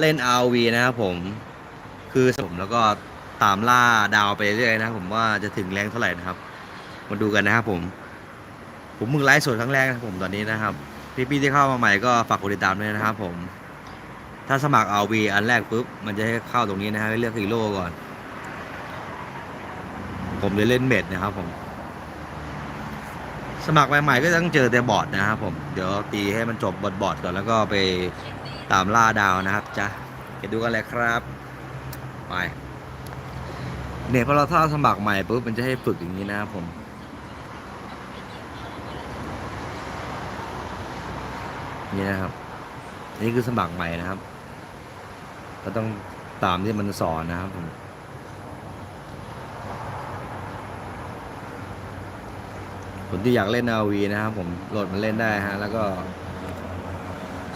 เล่น RV นะครับผม คือผมแล้วก็ตามล่าดาวไปเรื่อยๆนะผมว่าจะถึงแรงเท่าไหร่นะครับ มาดูกันนะครับผม ผมมึงไลฟ์สดครั้งแรกนะผมตอนนี้นะครับ พี่ๆที่เข้ามาใหม่ก็ฝากกดติดตามด้วยนะครับผม ถ้าสมัคร RV อันแรกปุ๊บมันจะให้เข้าตรงนี้นะครับให้เลือกฮีโร่ก่อน ผมจะเล่นเม็ดนะครับผม สมัครใหม่ๆก็ต้องเจอแต่บอร์ดนะครับผม เดี๋ยวตีให้มันจบบอร์ดบอร์ดก่อนแล้วก็ไป ตามล่าดาวนะครับจ้ะไปดูกันเลยครับ ไปเนี่ยพอเราถ้าสมัครใหม่ปุ๊บมันจะให้ฝึกอย่างนี้นะครับผมนี่นะครับ นี่คือสมัครใหม่นะครับ ก็ต้องตามที่มันสอนนะครับผมคนที่อยากเล่น RV นะครับผมโหลดมาเล่นได้ฮะ แล้วก็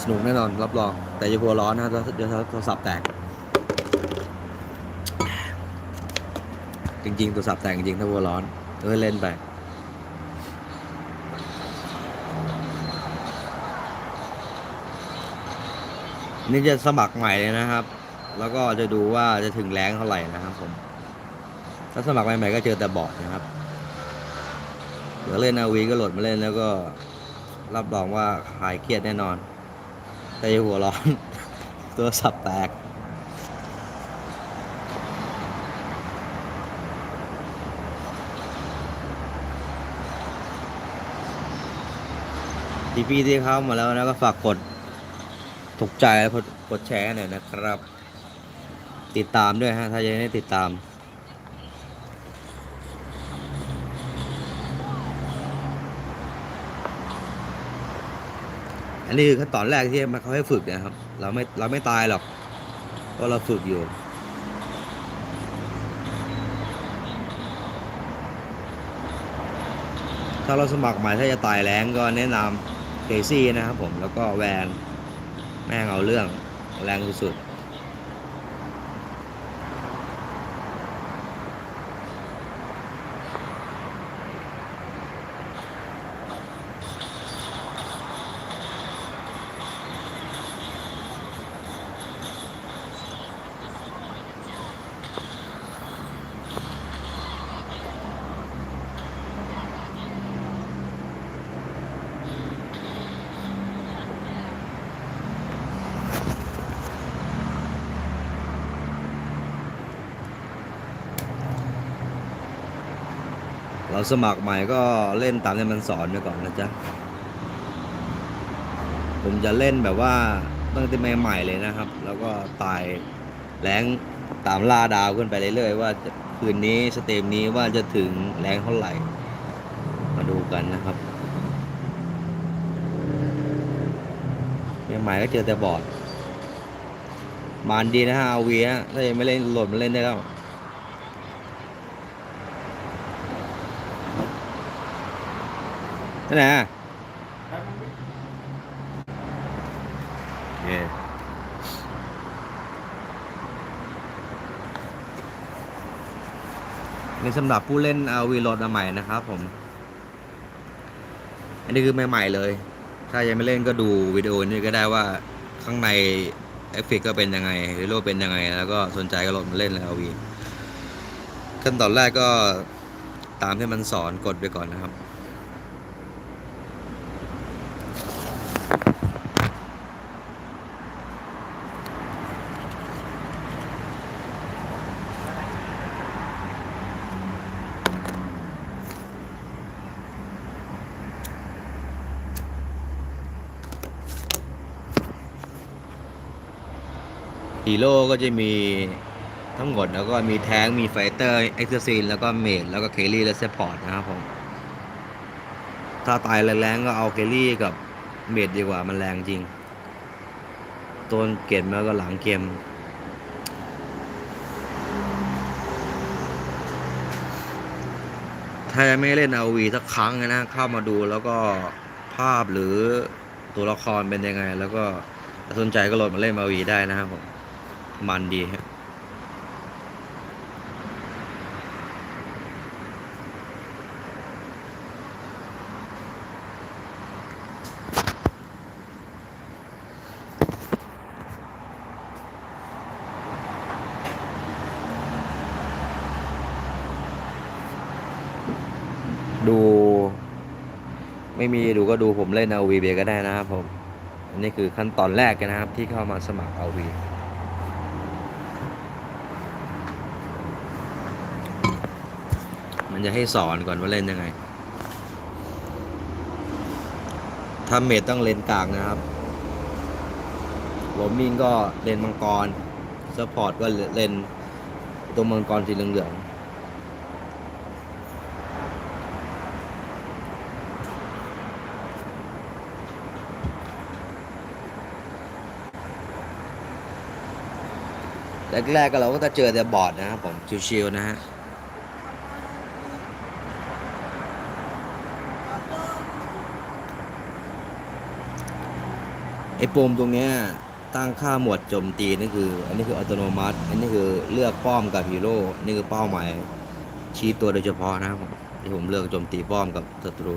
สนุกแน่นอนรับรอง แต่อย่าพัวร้อนนะเดี๋ยวโทรศัพท์แตก จริงๆโทรศัพท์แตกจริงถ้าพัวร้อนเออเล่นไปนี่จะสมัครใหม่เลยนะครับ แล้วก็จะดูว่าจะถึงแรงเท่าไหร่นะครับผม ถ้าสมัครใหม่ๆก็เจอแต่บอดนะครับ เดี๋ยวเล่นอาวีก็โหลดมาเล่นแล้วก็รับรองว่าหายเครียดแน่นอน แต่อย่หัวร้อน ตัวสับแตกพี่พี่ที่เข้ามาแล้วนะก็ฝากกดถูกใจและกดกดแชร์หน่อยนะครับ ติดตามด้วยฮะ ถ้ายังไม่ติดตาม อันนี้คือขั้นตอนแรกที่มันเขาให้ฝึกนะครับ เราไม่เราไม่ตายหรอกเพราะเราฝึกอยู่ถ้าเราสมัครใหม่ถ้าจะตายแรงก็แนะนำเคซี่นะครับผมแล้วก็แวนแม่งเอาเรื่องแรงสุดๆ สมัครใหม่ก็เล่นตามที่มันสอนไปก่อนนะจ๊ะ ผมจะเล่นแบบว่าตั้งแต่ใหม่ๆเลยนะครับ แล้วก็ตายแรงตามล่าดาวขึ้นไปเรื่อยๆว่าคืนนี้สเตมนี้ว่าจะถึงแรงเท่าไหร่ มาดูกันนะครับใหม่ๆก็เจอแต่บอร์ดมันดีนะฮะเอาวีฮะถ้ายังไม่เล่นโหลดมาเล่นได้แล้ว นั่นนะเย่นี่สำหรับผู้เล่น RV โหลดมาใหม่นะครับผม อันนี้คือใหม่ๆเลย ถ้ายังไม่เล่นก็ดูวิดีโอนี้ก็ได้ว่าข้างในเอฟเฟกก็เป็นยังไงฮีโร่เป็นยังไง แล้วก็สนใจก็โหลดมาเล่นแล้ว RV ขั้นตอนแรกก็ตามที่มันสอนกดไปก่อนนะครับ ฮีโร่ก็จะมีทั้งหมดแล้วก็มีแท้งมีไฟเตอร์เอ็กซ์ซีนแล้วก็เมดแล้วก็เคลลี่และเซปพอร์ตนะครับผม ถ้าตายแรงๆก็เอาเคลลี่กับเมดดีกว่ามันแรงจริงต้นเกมแล้วก็หลังเกมถ้าไม่เล่น RV สักครั้งนะเข้ามาดูแล้วก็ภาพหรือตัวละครเป็นยังไง แล้วก็สนใจก็โหลดมาเล่น RV ได้นะครับผม มันดีครับดูไม่มีดูก็ดูผมเล่นเอาวีเบก็ได้นะครับผม อันนี้คือขั้นตอนแรกนะครับที่เข้ามาสมัครเอาวี มันจะให้สอนก่อนว่าเล่นยังไง ถ้าเมดต้องเลนกลางนะครับโรมมิงก็เลนมังกรซัพพอร์ตก็เลนตรงมังกรสีเหลืองแรกๆก็เราก็จะเจอแต่บอร์ดนะครับผมชิวๆนะฮะ อ้ปุ่มตรงเนี้ยตั้งค่าหมวดโจมตีนี่คือ อันนี้คืออัตโนมัติ อันนี้คือเลือกป้อมกับฮีโร่นี่คือเป้าหมายชี้ตัวโดยเฉพาะนะครับผมที่ผมเลือกโจมตีป้อมกับศัตรู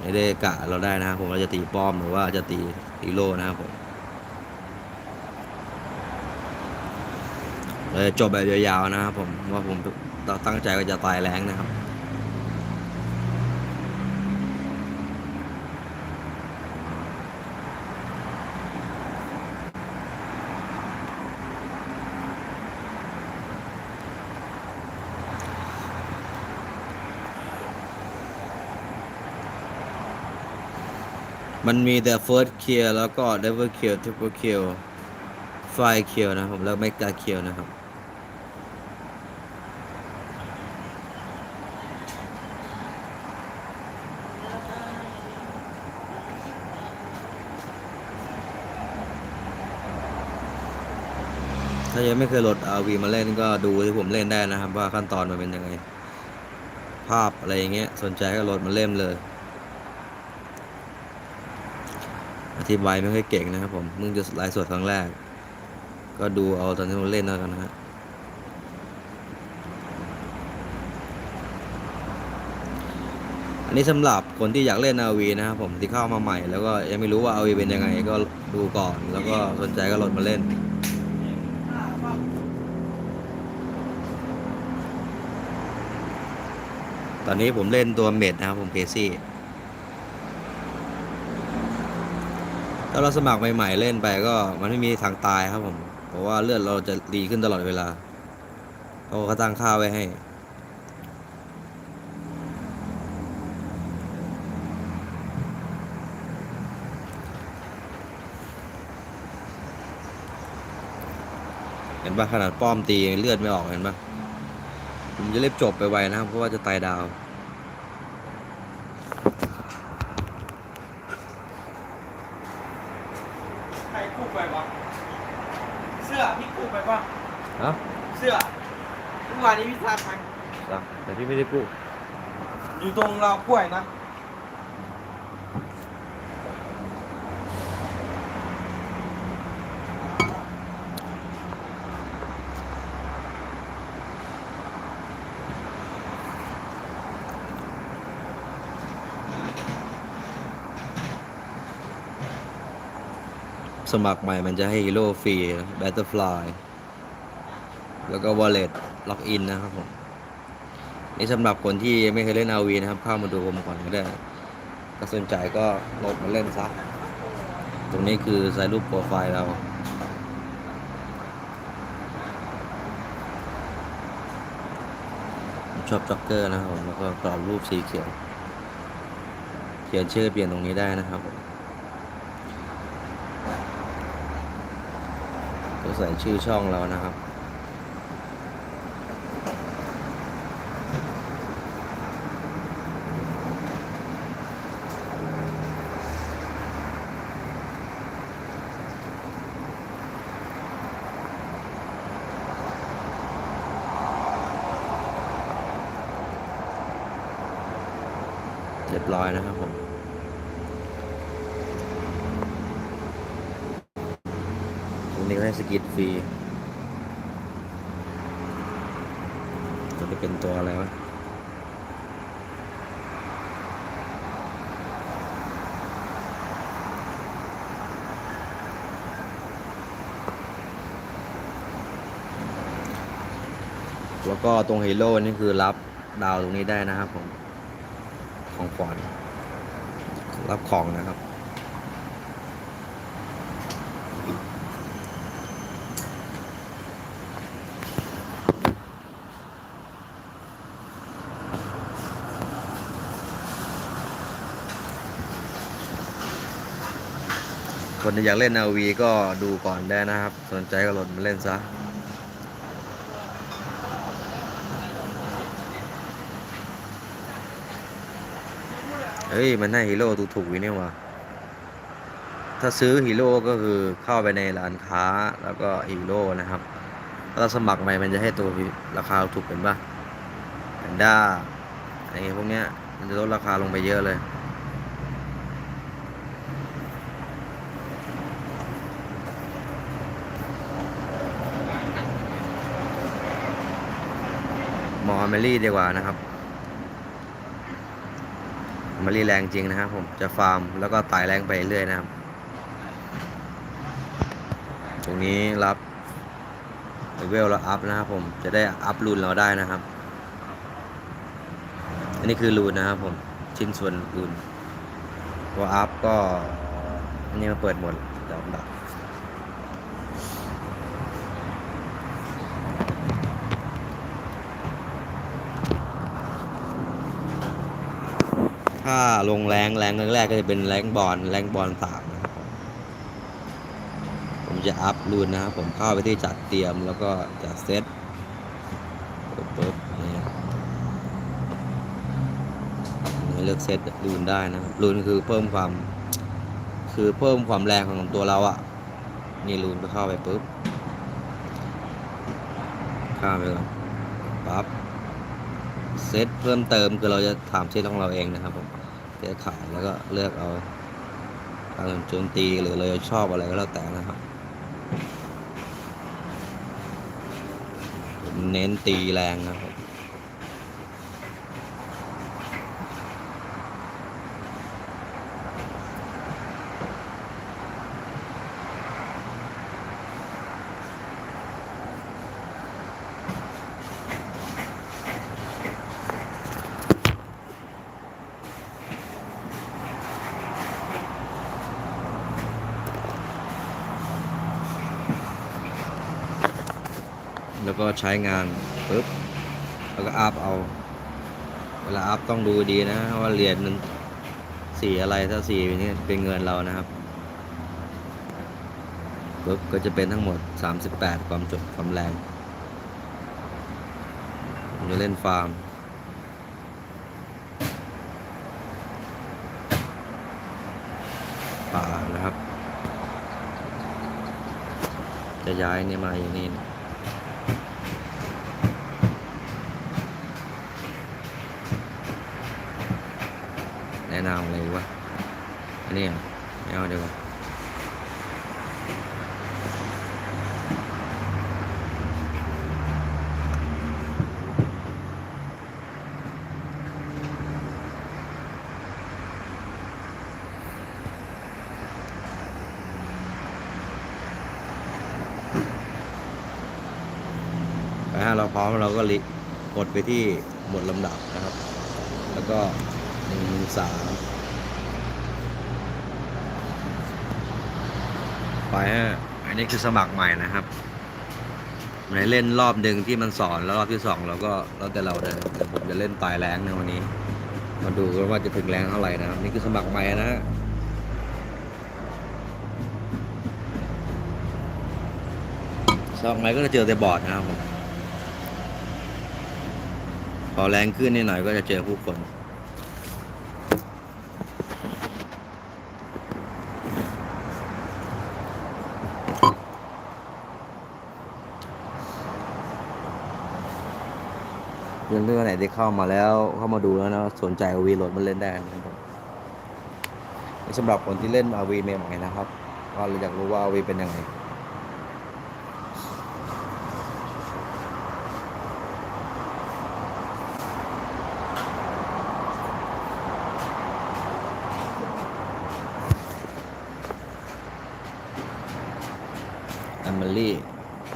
ไม่ได้กะเราได้นะครับผมว่าจะตีป้อมหรือว่าจะตีฮีโร่นะครับผมเลยจบแบบยาวๆนะครับผมว่าผมตั้งใจว่าจะตายแรงนะครับ มันมีแต่ first kill แล้วก็ double kill triple kill five kill นะครับ แล้ว mega kill นะครับ ถ้ายังไม่เคยโหลด RV มาเล่นก็ดูที่ผมเล่นได้นะครับ ว่าขั้นตอนมันเป็นยังไง ภาพอะไรอย่างเงี้ย สนใจก็โหลดมาเล่มเลย อ ธิบายไม่ค่อยเก่งนะครับผมมึงจะไลฟ์สดครั้งแรก ก็ดูเอาตอนที่ผมเล่นแล้วกันนะฮะอันนี้สำหรับคนที่อยากเล่น RV นะครับผมที่เข้ามาใหม่ แล้วก็ยังไม่รู้ว่า RV เป็นยังไงก็ดูก่อน แล้วก็สนใจก็โหลดมาเล่นตอนนี้ผมเล่นตัวเมดนะครับผมเคซี่าเราสมัครใหม่ๆเล่นไปก็มันไม่มีทางตายครับผม เพราะว่าเลือดเราจะดีขึ้นตลอดเวลาเขาก็ตั้งค่าไว้ให้เห็นปะขนาดป้อมตีเลือดไม่ออกเห็นปะผมจะเรีบจบไปไวนะครับเพราะว่าจะตายดาว ใครคู่ไปวะเสื้อพี่คู่ไปปะ ฮะ เสื้อเมื่อวานนี้พี่ซาพัง แต่ พี่ไม่ได้กู้อยู่ตรงเรากล้วยนะ สมัครใหม่มันจะให้ฮีโร่ฟรีแบตเตอร์ฟลายแล้วก็วอลเล็ตล็อกอินนะครับผม นี่สำหรับคนที่ไม่เคยเล่น RV นะครับเข้ามาดูผมก่อนก็ได้ถ้าสนใจก็โหลดมาเล่นซะตรงนี้คือใส่รูปโปรไฟล์เราชอบจ็อกเกอร์นะครับผมแล้วก็กรอบรูปสีเขียว เขียนชื่อเปลี่ยนตรงนี้ได้นะครับก็ใส่ชื่อช่องเรานะครับ เรียบร้อยนะครับผม ตรงนี้ ก็ให้สกิดฟรีตัวจะเป็นตัวอะไรวะแล้วก็ตรงฮีโร่นี่คือรับดาวตรงนี้ได้นะครับผม ของขวัญรับของนะครับ คนที่อยากเล่น RV ก็ดูก่อนได้นะครับ สนใจก็โหลดมาเล่นซะเฮ้ย มันให้ฮีโร่ถูกๆวินี่ว่าถ้าซื้อฮีโร่ก็คือเข้าไปในร้านค้าแล้วก็ฮีโร่นะครับถ้าเราสมัครใหม่มันจะให้ตัวราคาถูกเป็นป่ะแพนด้าอะไอ้พวกเนี้ยมันจะลดราคาลงไปเยอะเลย เมลี่ดีกว่านะครับเมลี่แรงจริงนะครับผมจะฟาร์มแล้วก็ไต่แรงไปเรื่อยนะครับ ตรงนี้รับเลเวลเราอัพนะครับผมจะได้อัพรูนเราได้นะครับ อันนี้คือรูนนะครับผมชิ้นส่วนรูนตัวอัพก็อันนี้มาเปิดหมดเดี๋ยวผมดับ ถ้าลงแรงแรงแรกก็จะเป็นแรงบอลแรงบอลสามนะครับผมจะอัพรูนนะครับผมเข้าไปที่จัดเตรียมแล้วก็จัดเซตปุ๊บนี่เลือกเซตรูนได้นะรูนคือเพิ่มความคือเพิ่มความแรงของตัวเราอะนี่รูนก็เข้าไปปุ๊บ ข้ามไปก่อนปั๊บ เซตเพิ่มเติมคือเราจะถามเซตของเราเองนะครับผม เซตขายแล้วก็เลือกเอาการโจมตีหรือเราชอบอะไรก็แล้วแต่นะครับผมเน้นตีแรงนะครับ แล้วก็ใช้งานปุ๊บแล้วก็อัพเอา เวลาอัพต้องดูดีนะว่าเหรียญมันสีอะไรถ้าสีนี้เป็นเงินเรานะครับปุ๊บก็จะเป็นทั้งหมด 38 ความจบความแรงผมจะเล่นฟาร์มป่านะครับ จะย้ายเนี่ยมาอย่างนี้นะ นะนำเลยวะอันนี้เหรอไม่เอาเดี๋ยวาไปฮะเราพร้อมเราก็ลิกดไปที่หมดลำดับนะครับ แล้วก็ หนึ่งสามไปฮะอันนี้คือสมัครใหม่นะครับในเล่นรอบหนึ่งที่มันสอนแล้วรอบที่สองเราก็แล้วแต่เราเลยแต่ผมจะเล่นปลายแรงในวันนี้ มาดูกันว่าจะถึงแรงเท่าไหร่นะครับ นี่คือสมัครใหม่นะฮะสมัครใหม่ก็จะเจอแต่บอร์ดนะครับผมพอแรงขึ้นนิดหน่อยก็จะเจอผู้คน เรื่องเรื่องไหนที่เข้ามาแล้วเข้ามาดูแล้วนะสนใจอวีโหลดมาเล่นได้นะครับสำหรับคนที่เล่นอาวีใหม่ๆนะครับก็อยากรู้ว่าอาวีเป็นยังไงแอมเบอรี่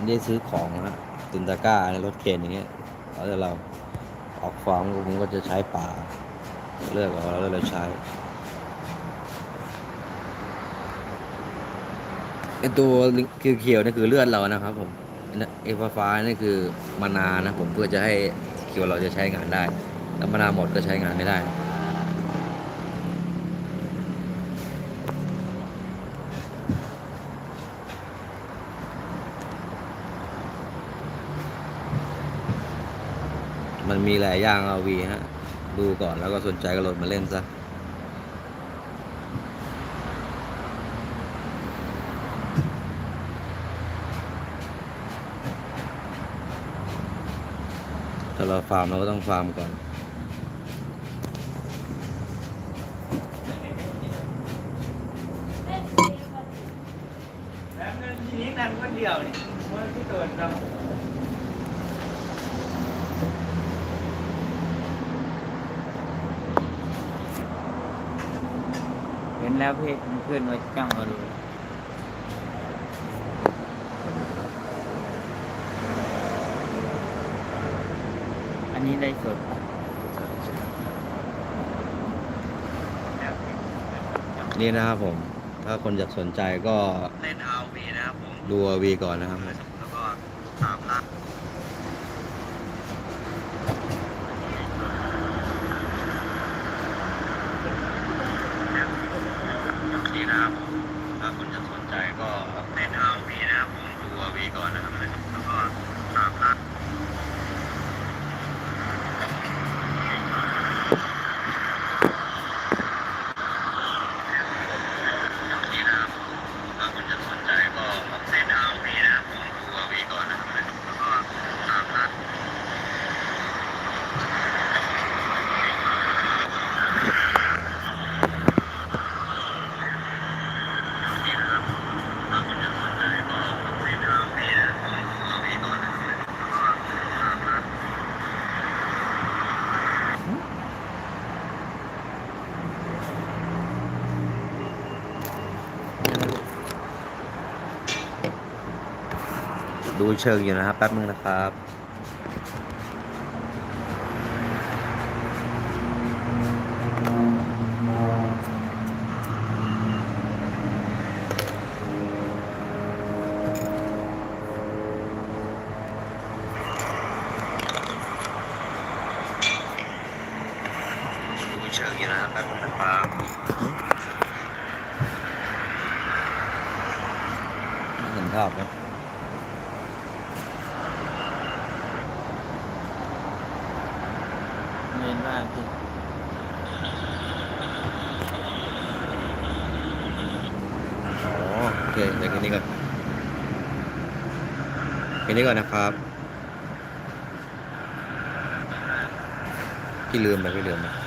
ได้ซื้อของนะฮะตุนตะกร้าในรถเข็นอย่างเงี้ยแล้วแต่เรา ออกฟาร์มผมก็จะใช้ป่า เลือกเอาแล้วเราใช้ไอตัวเขียวๆนี่คือเลือดเรานะครับผมไอฟ้าฟ้านี่คือมานานะผมเพื่อจะให้เขียวเราจะใช้งานได้ แล้วมานาหมดก็ใช้งานไม่ได้ มีหลายอย่างเอาวีฮะ ดูก่อนแล้วก็สนใจก็โหลดมาเล่นซะถ้าเราฟาร์มเราก็ต้องฟาร์มก่อนแล้วเงินทีนี้นั่งคนเดียวนี่เมื่อที่เกิดเรา เห็นแล้วเพจมันขึ้นมาจ้องมาดูอันนี้ได้สดนี่นะครับผม ถ้าคนอยากสนใจก็เล่น RV นะครับผมดู RV ก่อนนะครับ แล้วก็ตามล่านี่นะครับผมถ้าคนจะสนใจก็เล่น RV นะครับผม ดู RV ก่อนนะครับ แล้วก็ตามล่า นี่นะครับถ้าคนจะสนใจก็เล่น RV นะครับผมดู RV ก่อนนะครับ แล้วก็ตามล่า นี่นะครับถ้าคนจะสนใจก็เล่น RV นะครับผมดู RV ก่อนนะครับ แล้วก็ตามล่า ดูเชิงอยู่นะครับแป๊บนึงนะครับดูเชิงอยู่นะครับแป๊บนึงนะครับเห็นภาพนะเห็นาพี่อ๋อโอเคเดี๋ยวแค่นี้ก่อนแค่นี้ก่อนนะครับพี่ลืมไปพี่ลืมไป